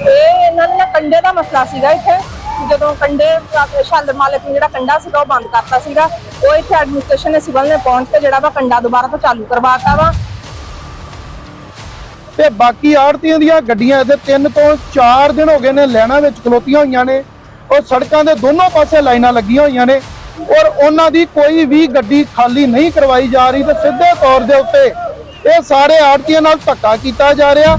ਇਹ ਇਹਨਾਂ ਦਾ ਕੰਡੇ ਦਾ ਮਸਲਾ ਸੀਗਾ ਇੱਥੇ। ਜਦੋਂ ਕੰਡੇ ਸ਼ਾਲਰ ਮਾਲਕ ਨੇ ਜਿਹੜਾ ਕੰਡਾ ਸੀਗਾ ਉਹ ਬੰਦ ਕਰਤਾ ਸੀਗਾ। ਉਹ ਇੱਥੇ ਐਡਮਿਨਿਸਟ੍ਰੇਸ਼ਨ ਨੇ ਸਿਵਲ ਨੇ ਪਹੁੰਚ ਕੇ ਜਿਹੜਾ ਵਾ ਕੰਡਾ ਦੁਬਾਰਾ ਤੋਂ ਚਾਲੂ ਕਰਵਾਤਾ ਵਾ। ਤੇ ਬਾਕੀ ਆੜਤੀਆਂ ਦੀਆਂ ਗੱਡੀਆਂ ਇਹਦੇ 3 ਤੋਂ 4 ਦਿਨ ਹੋ ਗਏ ਨੇ ਲੈਣਾ ਵਿੱਚ ਖਲੋਤੀਆਂ ਹੋਈਆਂ ਨੇ। ਔਰ ਸੜਕਾਂ ਦੇ ਦੋਨੋਂ ਪਾਸੇ ਲਾਈਨਾਂ ਲੱਗੀਆਂ ਹੋਈਆਂ ਨੇ ਔਰ ਉਹਨਾਂ ਦੀ ਕੋਈ ਵੀ ਗੱਡੀ ਖਾਲੀ ਨਹੀਂ ਕਰਵਾਈ ਜਾ ਰਹੀ ਤੇ ਸਿੱਧੇ ਤੌਰ ਦੇ ਉੱਤੇ ਇਹ ਸਾਰੇ ਆੜਤੀਆਂ ਨਾਲ ਧੱਕਾ ਕੀਤਾ ਜਾ ਰਿਹਾ।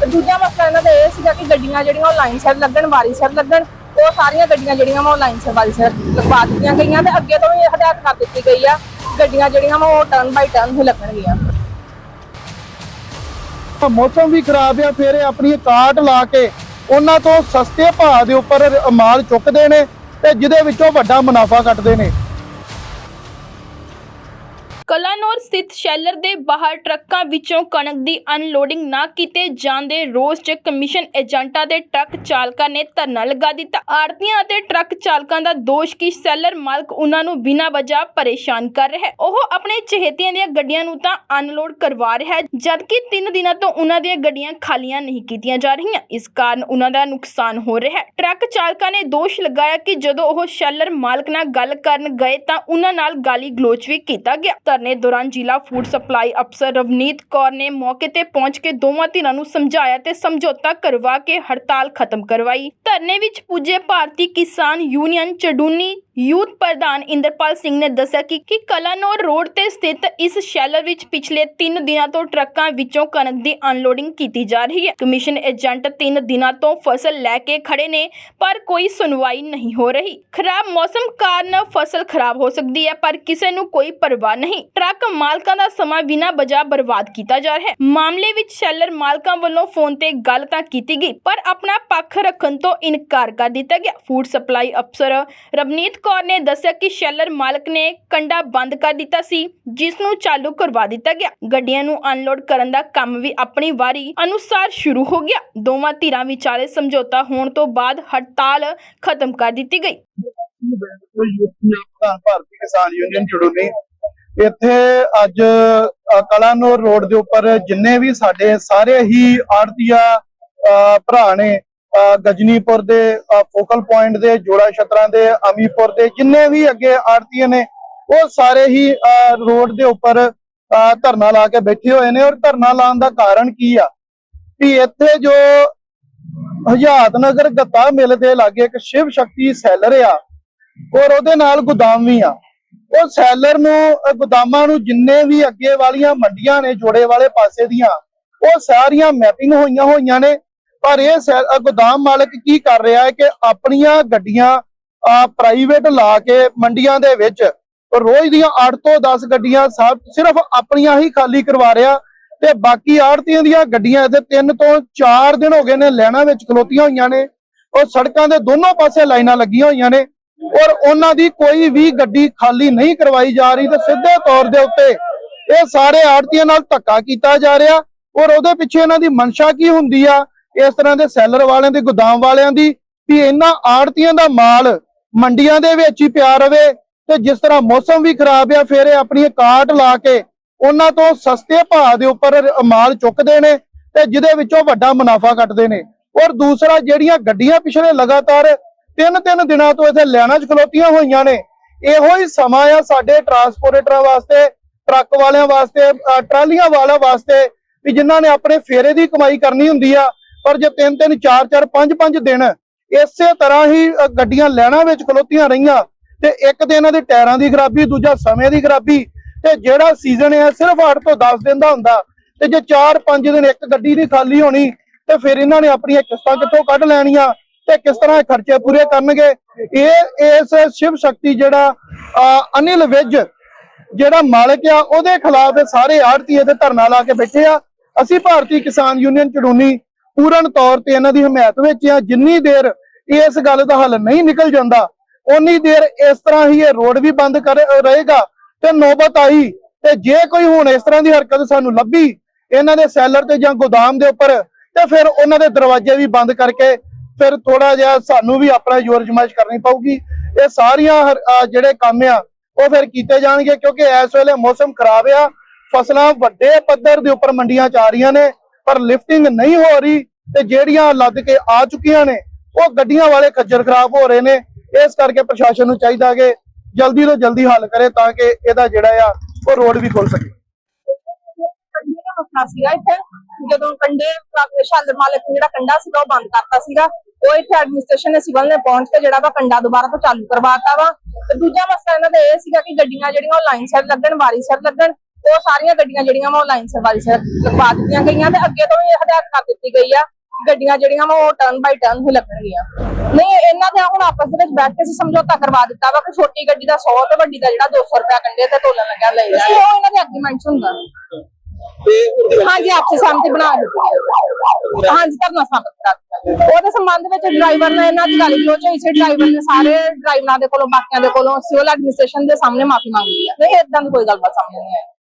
ਤੇ ਦੂਜਾ ਮਸਲਾ ਇਹਨਾਂ ਦਾ ਇਹ ਸੀਗਾ ਕਿ ਗੱਡੀਆਂ ਜਿਹੜੀਆਂ ਉਹ ਲਾਈਨ ਸਿਰ ਲੱਗਣ, ਵਾਰੀ ਸਿਰ ਲੱਗਣ, ਉਹ ਸਾਰੀਆਂ ਗੱਡੀਆਂ ਜਿਹੜੀਆਂ ਵਾ ਉਹ ਲਾਈਨ ਸਿਰ, ਵਾਰੀ ਸਿਰ ਲਗਵਾ ਦਿੱਤੀਆਂ ਗਈਆਂ ਤੇ ਅੱਗੇ ਤੋਂ ਵੀ ਹਦਾਇਤ ਕਰ ਦਿੱਤੀ ਗਈ ਆ, ਗੱਡੀਆਂ ਜਿਹੜੀਆਂ ਵਾ ਉਹ ਟਰਨ ਬਾਈ ਟਰਨ ਹੀ ਲੱਗਣਗੀਆਂ ਮੌਸਮ ਵੀ ਖਰਾਬ ਆ, ਫਿਰ ਆਪਣੀ ਕਾਟ ਲਾ ਕੇ ਉਹਨਾਂ ਤੋਂ ਸਸਤੇ ਭਾਅ ਦੇ ਉੱਪਰ ਮਾਲ ਚੁੱਕਦੇ ਨੇ ਤੇ ਜਿਹਦੇ ਵਿੱਚੋਂ ਵੱਡਾ ਮੁਨਾਫਾ ਕੱਟਦੇ ਨੇ। ਕਲਾਨੌਰ ਸਥਿਤ ਸ਼ੈਲਰ ਦੇ ਬਾਹਰ ਟਰੱਕਾਂ ਵਿੱਚੋਂ ਕਣਕ ਦੀ ਅਨਲੋਡਿੰਗ ਨਾ ਕੀਤੇ ਜਾਣ ਦੇ ਰੋਸ 'ਚ ਕਮਿਸ਼ਨ ਏਜੰਟਾਂ ਦੇ ਟਰੱਕ ਚਾਲਕਾਂ ਨੇ ਧਰਨਾ ਲਗਾ ਦਿੱਤਾ। ਆੜਤੀਆਂ ਅਤੇ ਟਰੱਕ ਚਾਲਕਾਂ ਦਾ ਦੋਸ਼ ਕਿ ਸ਼ੈਲਰ ਮਾਲਕ ਉਹਨਾਂ ਨੂੰ ਬਿਨਾਂ ਵਜ੍ਹਾ ਪਰੇਸ਼ਾਨ ਕਰ ਰਿਹਾ ਹੈ। ਉਹ ਆਪਣੇ ਚਹੇਤਿਆਂ ਦੀਆਂ ਗੱਡੀਆਂ ਨੂੰ ਤਾਂ ਅਨਲੋਡ ਕਰਵਾ ਰਿਹਾ ਹੈ, ਜਦਕਿ 3 ਦਿਨਾਂ ਤੋਂ ਉਹਨਾਂ ਦੀਆਂ ਗੱਡੀਆਂ ਖਾਲੀਆਂ ਨਹੀਂ ਕੀਤੀਆਂ ਜਾ ਰਹੀਆਂ। ਇਸ ਕਾਰਨ ਉਹਨਾਂ ਦਾ ਨੁਕਸਾਨ ਹੋ ਰਿਹਾ ਹੈ। ਟਰੱਕ ਚਾਲਕਾਂ ਨੇ ਦੋਸ਼ ਲਗਾਇਆ ਕਿ ਜਦੋਂ ਉਹ ਸ਼ੈਲਰ ਮਾਲਕ ਨਾਲ ਗੱਲ ਕਰਨ ਗਏ ਤਾਂ ਉਹਨਾਂ ਨਾਲ ਗਾਲੀ ਗਲੋਚ ਵੀ ਕੀਤਾ ਗਿਆ। ਧਰਨੇ ਦੌਰਾਨ ਜ਼ਿਲ੍ਹਾ ਫੂਡ ਸਪਲਾਈ ਅਫਸਰ ਰਵਨੀਤ ਕੌਰ ਨੇ ਮੌਕੇ ਤੇ ਪਹੁੰਚ ਕੇ ਦੋਵਾਂ ਧਿਰਾਂ ਨੂੰ ਸਮਝਾਇਆ ਤੇ ਸਮਝੌਤਾ ਕਰਵਾ ਕੇ ਹੜਤਾਲ ਖਤਮ ਕਰਵਾਈ। ਧਰਨੇ ਵਿੱਚ ਪੁੱਜੇ ਭਾਰਤੀ ਕਿਸਾਨ ਯੂਨੀਅਨ ਚਡੂਨੀ ਯੂਥ ਪ੍ਰਧਾਨ ਇੰਦਰਪਾਲ ਸਿੰਘ ਨੇ ਦੱਸਿਆ ਕਿ ਕਿ ਕਲਾਨੌਰ ਰੋਡ ਤੇ ਸਥਿਤ ਇਸ ਸ਼ੈਲਰ ਵਿੱਚ ਪਿਛਲੇ 3 ਦਿਨਾਂ ਤੋਂ ਟਰੱਕਾਂ ਵਿੱਚੋਂ ਕਣਕ ਦੀ ਅਨਲੋਡਿੰਗ ਕੀਤੀ ਜਾ ਰਹੀ ਹੈ। ਕਮਿਸ਼ਨ ਏਜੰਟ 3 ਦਿਨਾਂ ਤੋਂ ਫਸਲ ਲੈ ਕੇ ਖੜੇ ਨੇ, ਪਰ ਕੋਈ ਸੁਣਵਾਈ ਨਹੀਂ ਹੋ ਰਹੀ। ਖਰਾਬ ਮੌਸਮ ਕਾਰਨ ਫਸਲ ਖਰਾਬ ਹੋ ਸਕਦੀ ਹੈ, ਪਰ ਕਿਸੇ ਨੂੰ ਕੋਈ ਪਰਵਾਹ ਨਹੀਂ। ਟਰੱਕ ਮਾਲਕਾਂ ਦਾ ਸਮਾਂ ਬਿਨਾਂ ਵਜ੍ਹਾ ਬਰਬਾਦ ਕੀਤਾ ਜਾ ਰਿਹਾ ਹੈ। ਮਾਮਲੇ ਵਿੱਚ ਸ਼ੈਲਰ ਮਾਲਕਾਂ ਵੱਲੋਂ ਫੋਨ ਤੇ ਗੱਲ ਤਾਂ ਕੀਤੀ ਗਈ, ਪਰ ਆਪਣਾ ਪੱਖ ਰੱਖਣ ਤੋਂ ਇਨਕਾਰ ਕਰ ਦਿੱਤਾ ਗਿਆ। ਫੂਡ ਸਪਲਾਈ ਅਫਸਰ ਰਵਨੀਤ ਕੌਰ ਨੇ ਦੱਸਿਆ ਕਿ ਸ਼ੈਲਰ ਮਾਲਕ ਨੇ ਕੰਡਾ ਬੰਦ ਕਰ ਦਿੱਤਾ ਸੀ, ਜਿਸ ਨੂੰ ਚਾਲੂ ਕਰਵਾ ਦਿੱਤਾ ਗਿਆ। ਗੱਡੀਆਂ ਨੂੰ ਅਨਲੋਡ ਕਰਨ ਦਾ ਕੰਮ ਵੀ ਆਪਣੀ ਵਾਰੀ ਅਨੁਸਾਰ ਸ਼ੁਰੂ ਹੋ ਗਿਆ। ਦੋਵਾਂ ਧਿਰਾਂ ਵਿਚਾਲੇ ਸਮਝੌਤਾ ਹੋਣ ਤੋਂ ਬਾਅਦ ਹੜਤਾਲ ਖਤਮ ਕਰ ਦਿੱਤੀ ਗਈ। ਪ੍ਰਧਾਨ ਭਾਰਤੀ ਕਿਸਾਨ ਯੂਨੀਅਨ ਚੜੂਨੀ ਇੱਥੇ ਅੱਜ ਕਲਾਨੌਰ ਰੋਡ ਦੇ ਉੱਪਰ ਜਿੰਨੇ ਵੀ ਸਾਡੇ ਸਾਰੇ ਹੀ ਆੜਤੀਆ ਭਰਾ ਨੇ ਅ, ਗਜਨੀਪੁਰ ਦੇ ਫੋਕਲ ਪੁਆਇੰਟ ਦੇ ਜੋੜਾ ਛਤਰਾਂ ਦੇ ਅਮੀਪੁਰ ਦੇ ਜਿੰਨੇ ਵੀ ਅੱਗੇ ਆੜਤੀਏ ਨੇ ਉਹ ਸਾਰੇ ਹੀ ਅ, ਰੋਡ ਦੇ ਉੱਪਰ ਅ, ਧਰਨਾ ਲਾ ਕੇ ਬੈਠੇ ਹੋਏ ਨੇ ਔਰ ਧਰਨਾ ਲਾਉਣ ਦਾ ਕਾਰਨ ਕੀ ਆ? ਕਿ ਇੱਥੇ ਜੋ ਹਜਾਤ ਨਗਰ ਗੱਤਾ ਮਿਲ ਦੇ ਲਾਗੇ ਇੱਕ ਸ਼ਿਵ ਸ਼ਕਤੀ ਸੈਲਰ ਆ ਔਰ ਉਹਦੇ ਨਾਲ ਗੋਦਾਮ ਵੀ ਆ। ਉਹ ਸੈਲਰ ਨੂੰ ਗੋਦਾਮਾਂ ਨੂੰ ਜਿੰਨੇ ਵੀ ਅੱਗੇ ਵਾਲੀਆਂ ਮੰਡੀਆਂ ਨੇ, ਜੋੜੇ ਵਾਲੇ ਪਾਸੇ ਦੀਆਂ, ਉਹ ਸਾਰੀਆਂ ਮੈਪਿੰਗ ਹੋਈਆਂ ਹੋਈਆਂ ਨੇ। ਪਰ ਇਹ ਸੈ- ਗੋਦਾਮ ਮਾਲਕ ਕੀ ਕਰ ਰਿਹਾ ਹੈ ਕਿ ਆਪਣੀਆਂ ਗੱਡੀਆਂ ਪ੍ਰਾਈਵੇਟ ਲਾ ਕੇ ਮੰਡੀਆਂ ਦੇ ਵਿੱਚ ਰੋਜ਼ ਦੀਆਂ 8 ਤੋਂ 10 ਗੱਡੀਆਂ ਸਭ ਸਿਰਫ ਆਪਣੀਆਂ ਹੀ ਖਾਲੀ ਕਰਵਾ ਰਿਹਾ ਤੇ ਬਾਕੀ ਆੜਤੀਆਂ ਦੀਆਂ ਗੱਡੀਆਂ ਇੱਥੇ 3 ਤੋਂ 4 ਦਿਨ ਹੋ ਗਏ ਨੇ ਲੈਣਾ ਵਿੱਚ ਖਲੋਤੀਆਂ ਹੋਈਆਂ ਨੇ। ਉਹ ਸੜਕਾਂ ਦੇ ਦੋਨੋਂ ਪਾਸੇ ਲਾਈਨਾਂ ਲੱਗੀਆਂ ਹੋਈਆਂ ਨੇ। ਔਰ ਉਹਨਾਂ ਦੀ ਕੋਈ ਵੀ ਗੱਡੀ ਖਾਲੀ ਨਹੀਂ ਕਰਵਾਈ ਜਾ ਰਹੀ ਤੇ ਸਿੱਧੇ ਤੌਰ ਦੇ ਉੱਤੇ ਇਹ ਸਾਰੇ ਆੜਤੀਆਂ ਨਾਲ ਧੱਕਾ ਕੀਤਾ ਜਾ ਰਿਹਾ ਔਰ ਉਹਦੇ ਪਿੱਛੇ ਇਹਨਾਂ ਦੀ ਮਨਸ਼ਾ ਕੀ ਹੁੰਦੀ ਆ? ਇਸ ਤਰ੍ਹਾਂ ਦੇ ਸੈਲਰ ਵਾਲਿਆਂ ਦੇ, ਗੋਦਾਮ ਵਾਲਿਆਂ ਦੀ ਵੀ ਇਹਨਾਂ ਆੜਤੀਆਂ ਦਾ ਮਾਲ ਮੰਡੀਆਂ ਦੇ ਵਿੱਚ ਹੀ ਪਿਆ ਰਵੇ ਤੇ ਜਿਸ ਤਰ੍ਹਾਂ ਮੌਸਮ ਵੀ ਖਰਾਬ ਆ, ਫਿਰ ਇਹ ਆਪਣੀ ਕਾਟ ਲਾ ਕੇ ਉਹਨਾਂ ਤੋਂ ਸਸਤੇ ਭਾਅ ਦੇ ਉੱਪਰ ਮਾਲ ਚੁੱਕਦੇ ਨੇ ਤੇ ਜਿਹਦੇ ਵਿੱਚੋਂ ਵੱਡਾ ਮੁਨਾਫਾ ਕੱਟਦੇ ਨੇ। ਔਰ ਦੂਸਰਾ, ਜਿਹੜੀਆਂ ਗੱਡੀਆਂ ਪਿਛਲੇ ਲਗਾਤਾਰ ਤਿੰਨ ਤਿੰਨ ਦਿਨਾਂ ਤੋਂ ਇੱਥੇ ਲੈਣਾ ਚ ਖਲੋਤੀਆਂ ਹੋਈਆਂ ਨੇ। ਇਹੋ ਹੀ ਸਮਾਂ ਆ ਸਾਡੇ ਟਰਾਂਸਪੋਰਟਰਾਂ ਵਾਸਤੇ ਟਰੱਕ ਵਾਲਿਆਂ ਵਾਸਤੇ ਟਰਾਲੀਆਂ ਵਾਲਿਆਂ ਵਾਸਤੇ ਵੀ ਜਿਨ੍ਹਾਂ ਨੇ ਆਪਣੇ ਫੇਰੇ ਦੀ ਕਮਾਈ ਕਰਨੀ ਹੁੰਦੀ ਆ। ਪਰ ਜੇ ਤਿੰਨ ਤਿੰਨ, ਚਾਰ ਚਾਰ, ਪੰਜ ਪੰਜ ਦਿਨ ਇਸੇ ਤਰ੍ਹਾਂ ਹੀ ਗੱਡੀਆਂ ਲੈਣਾ ਵਿੱਚ ਖਲੋਤੀਆਂ ਰਹੀਆਂ ਤੇ ਇੱਕ ਤੇ ਇਹਨਾਂ ਦੇ ਟਾਇਰਾਂ ਦੀ ਖਰਾਬੀ, ਦੂਜਾ ਸਮੇਂ ਦੀ ਖਰਾਬੀ ਤੇ ਜਿਹੜਾ ਸੀਜ਼ਨ ਹੈ ਸਿਰਫ 8 ਤੋਂ 10 ਦਿਨ ਦਾ ਹੁੰਦਾ ਤੇ ਜੇ 4-5 ਦਿਨ ਇੱਕ ਗੱਡੀ ਦੀ ਖਾਲੀ ਹੋਣੀ ਤੇ ਫਿਰ ਇਹਨਾਂ ਨੇ ਆਪਣੀਆਂ ਕਿਸ਼ਤਾਂ ਕਿੱਥੋਂ ਕੱਢ ਲੈਣੀਆਂ? ਤੇ ਕਿਸ ਤਰ੍ਹਾਂ ਖਰਚੇ ਪੂਰੇ ਕਰਨਗੇ? ਇਹ, ਇਸ ਸ਼ਿਵ ਸ਼ਕਤੀ ਜਿਹੜਾ ਅਨਿਲ ਵਿਜ ਜਿਹੜਾ ਮਾਲਕ ਆ, ਉਹਦੇ ਖਿਲਾਫ ਸਾਰੇ ਆੜਤੀ ਤੇ ਧਰਨਾ ਲਾ ਕੇ ਬੈਠੇ ਆ। ਅਸੀਂ ਭਾਰਤੀ ਕਿਸਾਨ ਯੂਨੀਅਨ ਚੜੂਨੀ ਪੂਰਨ ਤੌਰ ਤੇ ਇਹਨਾਂ ਦੀ ਹਮਾਇਤ ਵਿੱਚ ਆ। ਜਿੰਨੀ ਦੇਰ ਇਸ ਗੱਲ ਦਾ ਹੱਲ ਨਹੀਂ ਨਿਕਲ ਜਾਂਦਾ ਉਨੀ ਦੇਰ ਇਸ ਤਰ੍ਹਾਂ ਹੀ ਇਹ ਰੋਡ ਵੀ ਬੰਦ ਕਰ ਰਹੇਗਾ ਤੇ ਨੌਬਤ ਆਈ। ਤੇ ਜੇ ਕੋਈ ਹੁਣ ਇਸ ਤਰ੍ਹਾਂ ਦੀ ਹਰਕਤ ਸਾਨੂੰ ਲੱਭੀ, ਇਹਨਾਂ ਦੇ ਸੈਲਰ ਤੇ ਜਾਂ ਗੋਦਾਮ ਦੇ ਉੱਪਰ, ਤੇ ਫਿਰ ਉਹਨਾਂ ਦੇ ਦਰਵਾਜ਼ੇ ਵੀ ਬੰਦ ਕਰਕੇ ਫਿਰ ਥੋੜਾ ਜਿਹਾ ਸਾਨੂੰ ਵੀ ਆਪਣਾ ਜ਼ੋਰ ਜਮਾਇਸ਼ ਕਰਨੀ ਪਊਗੀ। ਇਹ ਸਾਰੀਆਂ ਜਿਹੜੇ ਕੰਮ ਆ, ਉਹ ਫਿਰ ਕੀਤੇ ਜਾਣਗੇ ਕਿਉਂਕਿ ਇਸ ਵੇਲੇ ਮੌਸਮ ਖਰਾਬ ਆ। ਫਸਲਾਂ ਵੱਡੇ ਪੱਧਰ ਦੇ ਉੱਪਰ ਮੰਡੀਆਂ ਚ ਆ ਰਹੀਆਂ ਨੇ, ਪਰ ਲਿਫਟਿੰਗ ਨਹੀਂ ਹੋ ਰਹੀ ਤੇ ਜਿਹੜੀਆਂ ਲੱਦ ਕੇ ਆ ਚੁੱਕੀਆਂ ਨੇ, ਉਹ ਗੱਡੀਆਂ ਵਾਲੇ ਖੱਜਰ ਖਰਾਬ ਹੋ ਰਹੇ ਨੇ। ਇਸ ਕਰਕੇ ਪ੍ਰਸ਼ਾਸਨ ਨੂੰ ਚਾਹੀਦਾ ਕਿ ਜਲਦੀ ਤੋਂ ਜਲਦੀ ਹੱਲ ਕਰੇ ਤਾਂ ਕਿ ਇਹਦਾ ਜਿਹੜਾ ਆ, ਉਹ ਰੋਡ ਵੀ ਖੁੱਲ ਸਕੇ। ਸੀਗਾ ਇੱਥੇ। ਜਦੋਂ ਕੰਡੇ ਸ਼ਾਲਰ ਮਾਲਕ ਜਿਹੜਾ ਕੰਡਾ ਸੀਗਾ, ਉਹ ਬੰਦ ਕਰਤਾ ਸੀਗਾ। ਉਹ ਇੱਥੇ ਐਡਮਿਨਿਸਟ੍ਰੇਸ਼ਨ ਨੇ ਸਿਵਲ ਨੇ ਪਹੁੰਚ ਕੇ ਜਿਹੜਾ ਵਾ ਕੰਡਾ ਦੁਬਾਰਾ ਤੋਂ ਚਾਲੂ ਕਰਵਾਤਾ ਵਾ। ਤੇ ਦੂਜਾ ਮਸਲਾ ਇਹਨਾਂ ਦਾ ਇਹ ਸੀਗਾ ਕਿ ਗੱਡੀਆਂ ਜਿਹੜੀਆਂ ਉਹ ਲਾਈਨ ਸਿਰ ਲੱਗਣ ਵਾਰੀ ਸਿਰ ਲੱਗਣ ਉਹ ਸਾਰੀਆਂ ਗੱਡੀਆਂ ਜਿਹੜੀਆਂ ਵਾ ਉਹ ਲਾਈਨ ਸਿਰ ਵਾਰੀ ਸਿਰ ਲਗਵਾ ਦਿੱਤੀਆਂ ਗਈਆਂ ਤੇ ਅੱਗੇ ਤੋਂ ਇਹ ਹਦਾਇਤ ਕਰ ਦਿੱਤੀ ਗਈ ਆ ਗੱਡੀਆਂ ਜਿਹੜੀਆਂ ਵਾ ਉਹ ਟਰਨ ਬਾਈ ਟਰਨ ਹੀ ਲੱਗਣਗੀਆਂ। ਨਹੀਂ ਇਹਨਾਂ ਦੇ ਹੁਣ ਆਪਸ ਦੇ ਵਿੱਚ ਬੈਠ ਕੇ ਅਸੀਂ ਸਮਝੌਤਾ ਕਰਵਾ ਦਿੱਤਾ ਵਾ ਕਿ ਛੋਟੀ ਗੱਡੀ ਦਾ 100 ਤੇ ਵੱਡੀ ਦਾ ਜਿਹੜਾ 200 ਰੁਪਇਆ ਕੰਡੇ ਤੇ ਤੋਲਣ ਲੱਗਿਆ ਲਈ ਸੀ ਉਹ ਇਹਨਾਂ ਦੇ ਐਗਰੀਮੈਂਟ ਹੁੰਦਾ ਹਾਂਜੀ ਆਪਸੀ ਸਹਿਮਤੀ ਬਣਾ ਦਿੱਤੀ। ਹਾਂਜੀ ਧਰਨਾ ਸਾਬਤ ਕਰ ਉਹਦੇ ਸੰਬੰਧ ਵਿੱਚ ਡਰਾਈਵਰ ਨੇ ਇਹਨਾਂ ਦੀ ਗੱਲ ਕਲੋਚ ਹੋਈ ਸੀ। ਡਰਾਈਵਰ ਨੇ ਸਾਰੇ ਡਰਾਈਵਰਾਂ ਦੇ ਕੋਲੋਂ, ਬਾਕੀਆਂ ਦੇ ਕੋਲੋਂ ਸਿਵਲ ਐਡਮਿਨਿਸਟ੍ਰੇਸ਼ਨ ਦੇ ਸਾਹਮਣੇ ਮਾਫੀ ਮੰਗੀ ਹੈ ਨਹੀਂ ਇਦਾਂ ਦੀ ਕੋਈ ਗੱਲਬਾਤ ਸਾਹਮਣੇ ਨਹੀਂ ਆਈ।